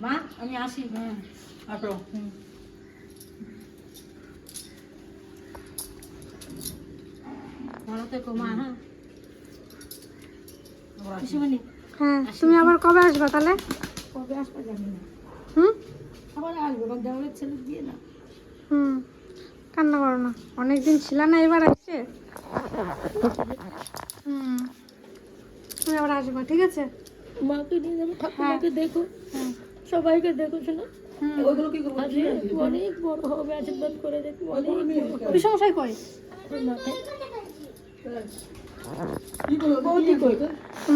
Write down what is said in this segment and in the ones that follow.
মা আমি আসি। হ্যাঁ আসো। ভালো থেকো মা হ্যাঁ। আসি। হ্যাঁ তুমি আবার কবে আসবে তাহলে? কবে আসবে জানি না। হুম? আবার আসব আমার দেওয়ালের ছেলে দিয়ে না। হুম কান্না করো না। অনেকদিন ছিল না এবার আসছে। হুম। তুমি আবার আসবে ঠিক আছে? মাকে নিয়ে যাব ঠাকুমাকে হ্যাঁ। সবাইকে দেখো শোনো হুম। কি করব? অনেক বড় হবে আশীর্বাদ করে দেখব অনেক বড় হবে। বিষমশাই কই মাথায় কি করব? বৌদি কই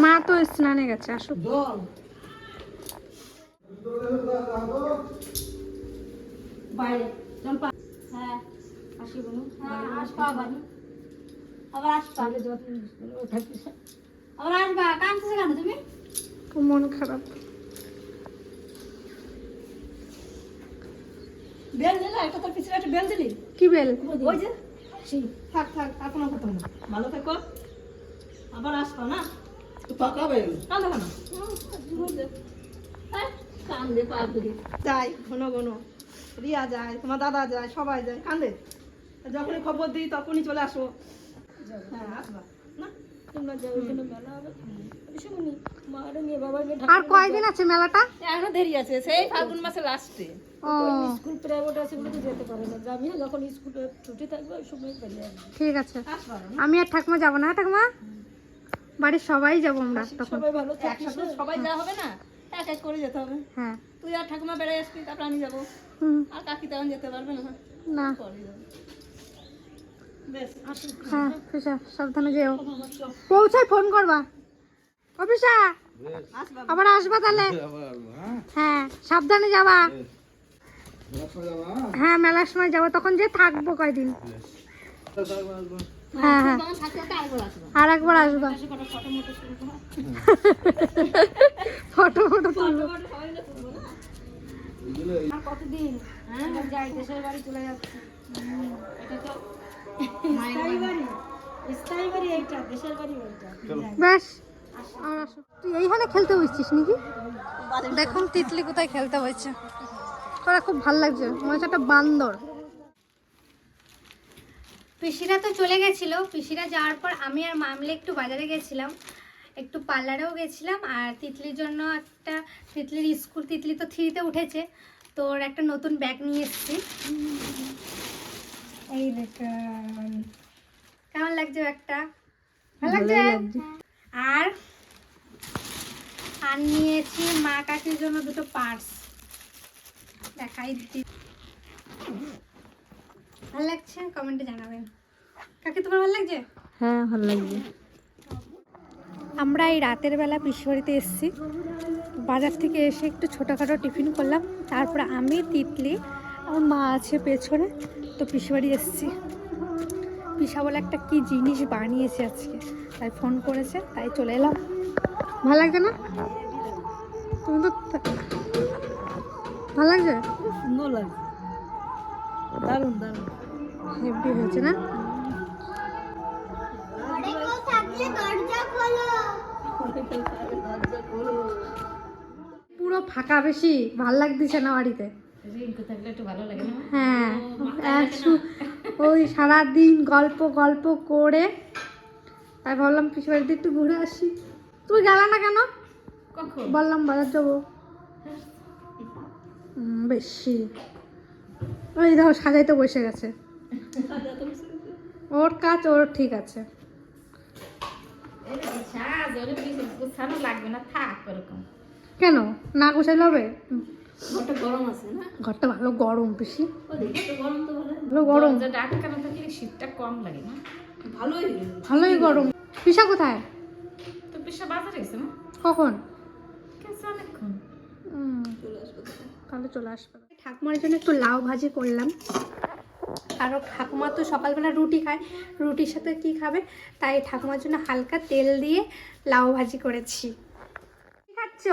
মা তো স্নানে গেছে হ্যাঁ আসি বলুন। হ্যাঁ আসবা আবার। আবার আসবা। আবার আসবা। কাঁদতেছে কেন তুমি? খুব মন খারাপ। বেল দিলা একটা তোর পিছনে একটা বেল দিলি? কি বেল? ওই যে সেই থাক থাক আর কোনো কথা না। ভালো থেকো। আবার আসবা না? পাকাবে কান্দো কেন কান্দে পাবি যায় ঘন ঘন। রিয়া যায় তোমার দাদা যায় সবাই যায়। কান্দে যখনই খবর দিই তখনই চলে আসো। হ্যাঁ আসবা। না তোমরা যাও ওখানে মেলা হবে। শুনি মারে নিয়ে বাবা নিয়ে আর কয়দিন আছে মেলাটা? এখনও দেরি আছে সেই ফাল্গুন মাসে লাস্টে স্কুল প্রাইভেট আছে বলে তো যেতে পারে না। যাবি না যখন স্কুলে ছুটি থাকবে ওই সময় বেরিয়ে আসবে। ঠিক আছে। আমি আর ঠাকুমা যাব না হ্যাঁ ঠাকুমা? বাড়ির সবাই যাব আমরা তখন। সবাই ভালো একসাথে সবাই যাওয়া হবে না এক এক করে যেতে হবে। হ্যাঁ। তুই আর ঠাকুমা বেড়াই আসবি তারপর আমি যাব। হুম। আর কাকি তেমন যেতে পারবে না। না। হ্যাঁ ফিসা সাবধানে যেও। পৌঁছায় ফোন করবা। অফিসা আবার আসবা তাহলে। হ্যাঁ? সাবধানে যাবা। হ্যাঁ মেলার সময় যাব। তখন যে থাকব কয়দিন? হ্যাঁ হ্যাঁ। আর একবার আসবা। ফটো ফটো তুলবো। কতদিন? হ্যাঁ যাই দেশের বাড়ি চলে যাচ্ছে। এটা তো স্থায়ী বাড়ি। স্থায়ী বাড়ি এইটা দেশের বাড়ি ওইটা ব্যাস আর আসো। তুই এইখানে খেলতে বসছিস নাকি? দেখুন তিতলি কোথায় খেলতে বসছে। তোরা খুব ভালো লাগছে। মনে হচ্ছে একটা বান্দর। পিসিরা তো চলে গেছিল। পিসিরা যাওয়ার পর আমি আর মামলে একটু বাজারে গেছিলাম। একটু পার্লারেও গেছিলাম আর তিতলির জন্য একটা তিতলির স্কুল তিতলি তো থ্রিতে উঠেছে। তো ওর একটা নতুন ব্যাগ নিয়ে এসেছি। এই কেমন লাগছে ব্যাগটা? ভালো লাগছে। আর আর নিয়েছি মা কাকির জন্য দুটো পার্স। দেখাই দিচ্ছি ভালো লাগছে? কমেন্টে জানাবেন। কাকি তোমার ভালো লাগছে? হ্যাঁ ভালো লাগছে। আমরা এই রাতের বেলা পিসবাড়িতে এসেছি। বাজার থেকে এসে একটু ছোটোখাটো টিফিন করলাম। তারপরে আমি তিতলি আমার মা আছে পেছনে তো পিসবাড়ি এসেছি। পিসা বলে একটা কি জিনিস বানিয়েছে আজকে। তাই ফোন করেছে তাই চলে এলাম। ভালো লাগছে না? তুমি তো ভালো লাগছে সুন্দর লাগছে দারুণ দারুণ। হেভি হয়েছে না? পুরো ফাঁকা বেশি ভালো লাগতেছে না বাড়িতে? হ্যাঁ ওই সারাদিন গল্প গল্প করে তাই ভাবলাম পিসি বাড়িতে একটু ঘুরে আসি। তুই গেলা না কেন? বললাম বাজার যাব। হুম, বেশি ওই দেখো সাজাইতে বসে গেছে। ওর কাজ ওর ঠিক আছে। কেন? না গোছাইলে হবে? ঘরটা গরম আছে ঘরটা ভালো গরম বেশি। ও দেখি তো গরম তো ভালো গরম। শীতটা কম লাগে না। ভালোই ভালোই গরম। পিসা কোথায়? তো পিসা বাজারে গেছে না? কখন? তাহলে চলে আসবে। ঠাকুমার জন্য একটু লাউ ভাজি করলাম। আর ও ঠাকুমা তো সকালবেলা রুটি খায়। রুটির সাথে কি খাবে? তাই ঠাকুমার জন্য হালকা তেল দিয়ে লাউ ভাজি করেছি। কি খাচ্ছ?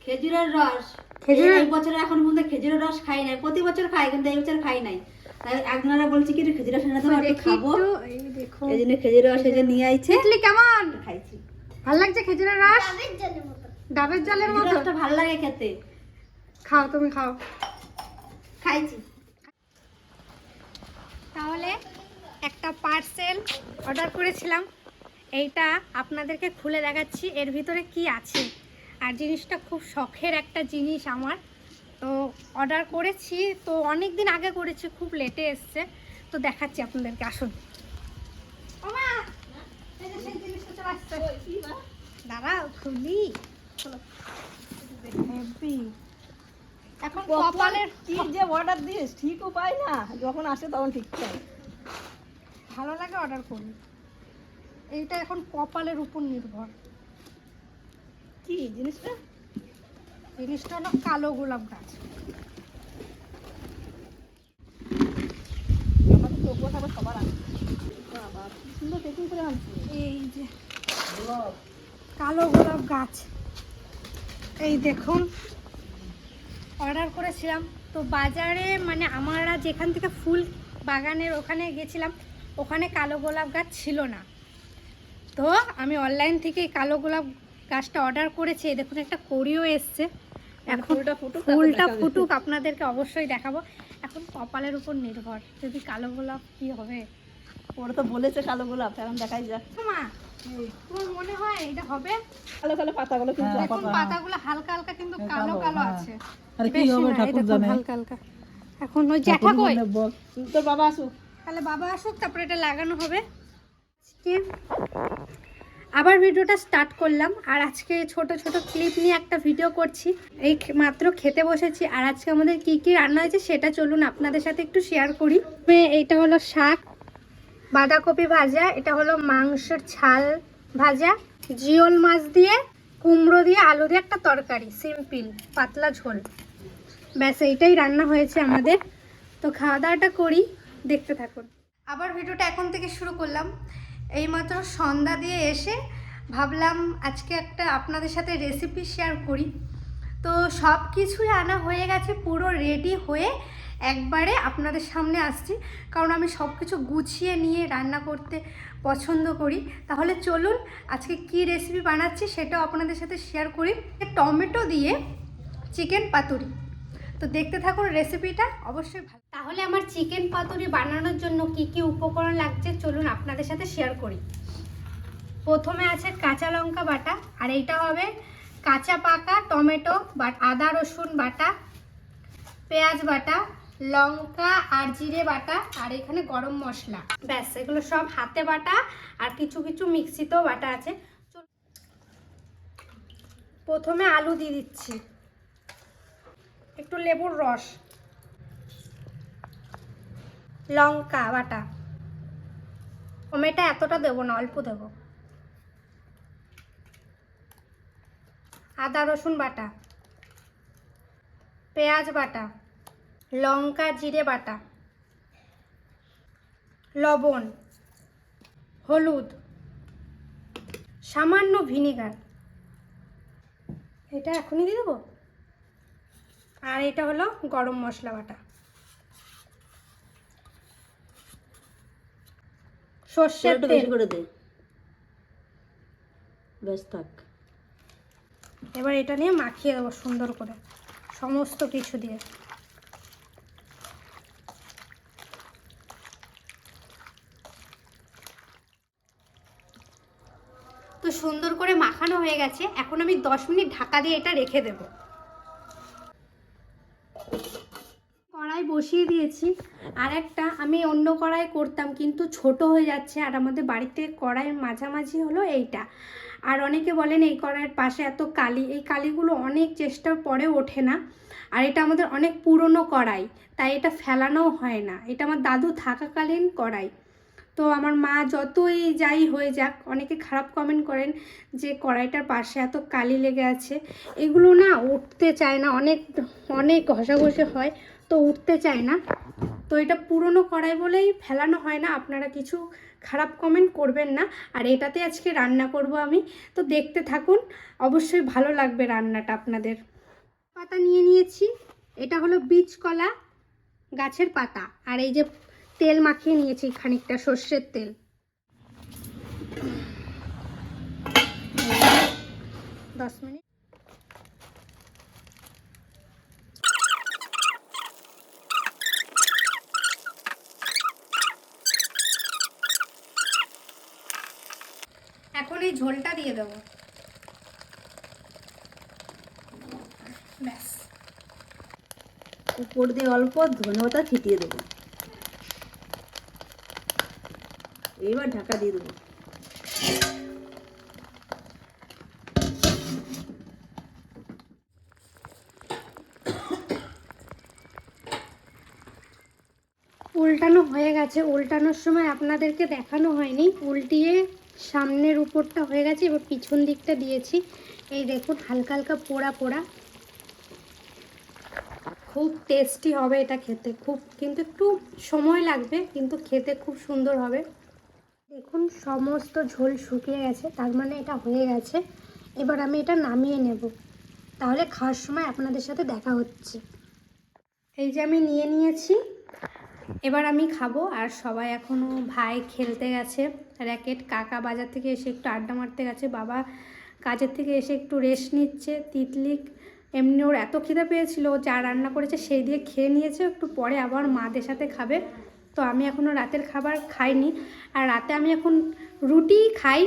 খেজুরের রস। খেজুরের- এই বছর এখন পর্যন্ত খেজুরের রস খাই নাই। প্রতি বছর খাই কিন্তু এই বছর খাই নাই। তাই একজনারা বলছি কি খেজুর রস এনে দেবো খাব। এই জন্য খেজুর রস এই যে নিয়ে আইছে। ইডলি কেমন? খাইছি। ভালো লাগছে খেজুরের রস? ডাবের জলের মতো। ভালো লাগে খেতে। খাও তুমি খাও। খাইছি। তাহলে একটা পার্সেল অর্ডার করেছিলাম। এইটা আপনাদেরকে খুলে দেখাচ্ছি এর ভিতরে কি আছে। আর জিনিসটা খুব শখের একটা জিনিস আমার। তো অর্ডার করেছি তো অনেক দিন আগে করেছি খুব লেটে এসছে। তো দেখাচ্ছি আপনাদেরকে আসুন। দাঁড়াও খুলি। Heavy। এখন কপালের কি যে অর্ডার দিস ঠিকও পাই না। যখন আসে তখন ঠিক পাই ভালো লাগে অর্ডার করি এইটা এখন কপালের উপর নির্ভর। কি জিনিসটা? জিনিসটা হলো কালো গোলাপ গাছ। এই যে কালো গোলাপ গাছ। এই দেখুন অর্ডার করেছিলাম। তো বাজারে মানে আমরা যেখান থেকে ফুল বাগানের ওখানে গেছিলাম ওখানে কালো গোলাপ গাছ ছিল না। তো আমি অনলাইন থেকে কালো গোলাপ গাছটা অর্ডার করেছি। দেখুন একটা করিও এসছে। এখন ফুলটা ফুটুক আপনাদেরকে অবশ্যই দেখাবো। এখন কপালের উপর নির্ভর যদি কালো গোলাপ কি হবে। ওরা তো বলেছে কালো গোলাপ এখন দেখাই যাক। মা তোমার মনে হয় এটা হবে? কালো কালো পাতাগুলো কিন্তু এখন পাতাগুলো হালকা হালকা কিন্তু কালো কালো আছে। আরে কি হবে ঠাকুর জানে। হালকা হালকা। এখন ওই জ্যাঠা কই? তোর বাবা আসুক। তাহলে বাবা আসুক তারপরে এটা লাগানো হবে। আবার ভিডিওটা স্টার্ট করলাম আর আজকে ছোট ছোট ক্লিপ নিয়ে একটা ভিডিও করছি। এই মাত্র খেতে বসেছি আর আজকে আমাদের কি কি রান্না হয়েছে সেটা চলুন আপনাদের সাথে একটু শেয়ার করি। এইটা হলো শাক বাঁধাকপি ভাজা এটা হলো মাংসের ছাল ভাজা জিওল মাছ দিয়ে কুমড়ো দিয়ে আলু দিয়ে একটা তরকারি সিম্পল পাতলা ঝোল। ব্যাস, এইটাই রান্না হয়েছে আমাদের। তো খাওয়া দাওয়াটা করি, দেখতে থাকুন। আবার ভিডিওটা এখন থেকে শুরু করলাম। এইমাত্র সন্ধ্যা দিয়ে এসে ভাবলাম আজকে একটা আপনাদের সাথে রেসিপি শেয়ার করি। তো সব কিছুই আনা হয়ে গেছে, পুরো রেডি হয়ে একবারে আপনাদের সামনে আসছি। কারণ আমি সব কিছু গুছিয়ে নিয়ে রান্না করতে পছন্দ করি। তাহলে চলুন, আজকে কি রেসিপি বানাচ্ছি সেটাও আপনাদের সাথে শেয়ার করি। টমেটো দিয়ে চিকেন পাতুরি। তো দেখতে থাকুন রেসিপিটা অবশ্যই ভালো। তাহলে আমার চিকেন পাতুরি বানানোর জন্য কি কি উপকরণ লাগছে চলুন আপনাদের সাথে শেয়ার করি। প্রথমে আছে কাঁচা লঙ্কা বাটা, আর এইটা হবে কাঁচা পাকা টমেটো বা আদা রসুন বাটা, পেঁয়াজ বাটা, লঙ্কা আর জিরে বাটা, আর এখানে গরম মশলা। ব্যাস, এগুলো সব হাতে বাটা, আর কিছু কিছু মিক্সিতেও বাটা আছে। প্রথমে আলু দিয়ে দিচ্ছি। একটু লেবুর রস। লঙ্কা বাটা। টমেটো এতটা দেবো না, অল্প দেবো। আদা রসুন বাটা। পেঁয়াজ বাটা। লঙ্কা জিরে বাটা। লবণ। হলুদ। সামান্য ভিনিগার। এটা এখনই দিয়ে দেবো? আর এটা হলো গরম মশলা বাটা। সর্ষের একটু তেল। করে দে। বেশ থাক। এবার এটা নিয়ে মাখিয়ে দেবো সুন্দর করে সমস্ত কিছু দিয়ে। তো সুন্দর করে মাখানো হয়ে গেছে এখন আমি দশ মিনিট ঢাকা দিয়ে এটা রেখে দেব। কড়াই বসিয়ে দিয়েছি। আর একটা আমি অন্য কড়াই করতাম, কিন্তু ছোট হয়ে যাচ্ছে। আর আমাদের বাড়িতে কড়াইয়ের মাঝামাঝি হলো এইটা। আর অনেকে বলেন, এই কড়াইয়ের পাশে এত কালি। এই কালিগুলো অনেক চেষ্টার পরে ওঠে না। আর এটা আমাদের অনেক পুরনো কড়াই, তাই এটা ফেলানোও হয় না। এটা আমার দাদু থাকাকালীন কড়াই। তো আমার মা যতই যাই হয়ে যাক, অনেকে খারাপ কমেন্ট করেন যে কড়াইটার পাশে এত কালি লেগে আছে। এগুলো না উঠতে চায় না। অনেক অনেক ঘষাঘষি হয়। তো উঠতে চায় না। তো এটা পুরনো কড়াই বলেই ফেলানো হয় না। আপনারা কিছু খারাপ কমেন্ট করবেন না। আর এটাতে আজকে রান্না করব আমি। তো দেখতে থাকুন, অবশ্যই ভালো লাগবে রান্নাটা আপনাদের। পাতা নিয়ে নিয়েছি। এটা হলো বীজ কলা গাছের পাতা। আর এই যে তেল মাখিয়ে নিয়েছি খানিকটা সর্ষের তেল। দশ মিনিট। এখন এই ঝোলটা দিয়ে দেবো। ব্যাস। উপর দিয়ে অল্প ধনে পাতা ছিটিয়ে দেবো। এবার ঢাকা দিয়ে দেবো। উল্টানো হয়ে গেছে। উল্টানোর সময় আপনাদেরকে দেখানো হয়নি। উল্টিয়ে সামনের উপরটা হয়ে গেছে, এবার পিছন দিকটা দিয়েছি। এই দেখুন, হালকা হালকা পোড়া পোড়া। খুব টেস্টি হবে এটা খেতে। খুব, কিন্তু একটু সময় লাগবে, কিন্তু খেতে খুব সুন্দর হবে। দেখুন, সমস্ত ঝোল শুকিয়ে গেছে, তার মানে এটা হয়ে গেছে। এবার আমি এটা নামিয়ে নেব। তাহলে খাওয়ার সময় আপনাদের সাথে দেখা হচ্ছে। এই যে আমি নিয়ে নিয়েছি। এবার আমি খাব আর সবাই এখনও ভাই খেলতে গেছে। র্যাকেট কাকা বাজার থেকে এসে একটু আড্ডা মারতে গেছে, বাবা কাজের থেকে এসে একটু রেস্ট নিচ্ছে, তিতলিক। এমনি ওর এত খিদে পেয়েছিল যা রান্না করেছে সেই দিয়ে খেয়ে নিয়েছে, একটু পরে আবার মাদের সাথে খাবে। তো আমি এখনও রাতের খাবার খাইনি আর রাতে আমি এখন রুটি খাই,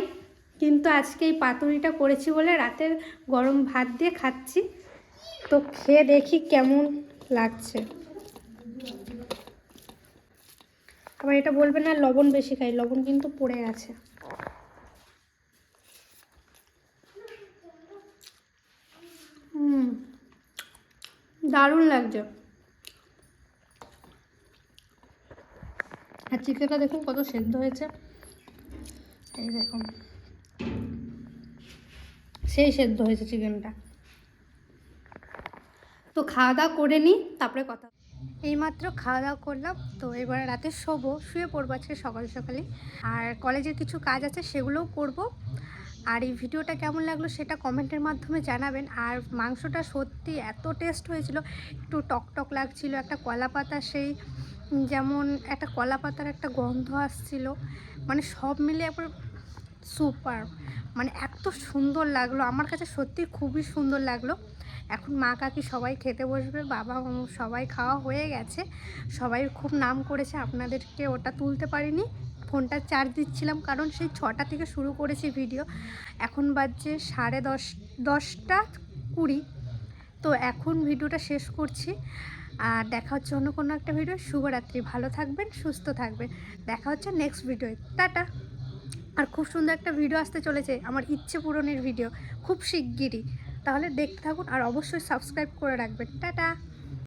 কিন্তু আজকে এই পাতুরিটা করেছি বলে রাতের গরম ভাত দিয়ে খাচ্ছি। তো খেয়ে দেখি কেমন লাগছে। আবার এটা বলবে না, লবণ বেশি খাই, লবণ কিন্তু পড়ে গেছে। হুম, দারুণ লাগছে। আর চিকেনটা দেখুন কত সেদ্ধ হয়েছে। এই দেখুন সেই সেদ্ধ হয়েছে চিকেনটা। তো খাওয়া দাওয়া করে নিই তারপরে কথা এইমাত্র খাওয়া দাওয়া করলাম। তো এবার রাতে শোবো, শুয়ে পড়ব আজকে সকাল সকালে। আর কলেজের কিছু কাজ আছে সেগুলোও করব। আর এই ভিডিওটা কেমন লাগল সেটা কমেন্টের মাধ্যমে জানাবেন। আর মাংসটা সত্যি এত টেস্ট হয়েছিল, একটু টক টক লাগছিল, একটা কলা পাতা সেই, যেমন একটা কলা পাতার একটা গন্ধ আসছিল। মানে সব মিলে একবার সুপার মানে এত সুন্দর লাগল, আমার কাছে সত্যি খুবই সুন্দর লাগল। এখন মা কাকি সবাই খেতে বসবে, বাবা সবাই খাওয়া হয়ে গেছে। সবাই খুব নাম করেছে, আপনাদেরকে ওটা তুলতে পারিনি। ফোনটা চার্জ দিচ্ছিলাম কারণ সেই ছটা থেকে শুরু করেছি ভিডিও এখন বাজছে সাড়ে দশ, দশটা কুড়ি। তো এখন ভিডিওটা শেষ করছি। আর দেখা হচ্ছে অন্য কোনো একটা ভিডিও শুভরাত্রি, ভালো থাকবেন, সুস্থ থাকবেন। দেখা হচ্ছে নেক্সট ভিডিও টাটা! আর খুব সুন্দর একটা ভিডিও আসতে চলেছে, আমার ইচ্ছে পূরণের ভিডিও খুব শিগগিরই। তাহলে দেখতে থাকুন আর অবশ্যই সাবস্ক্রাইব করে রাখবেন। টাটা!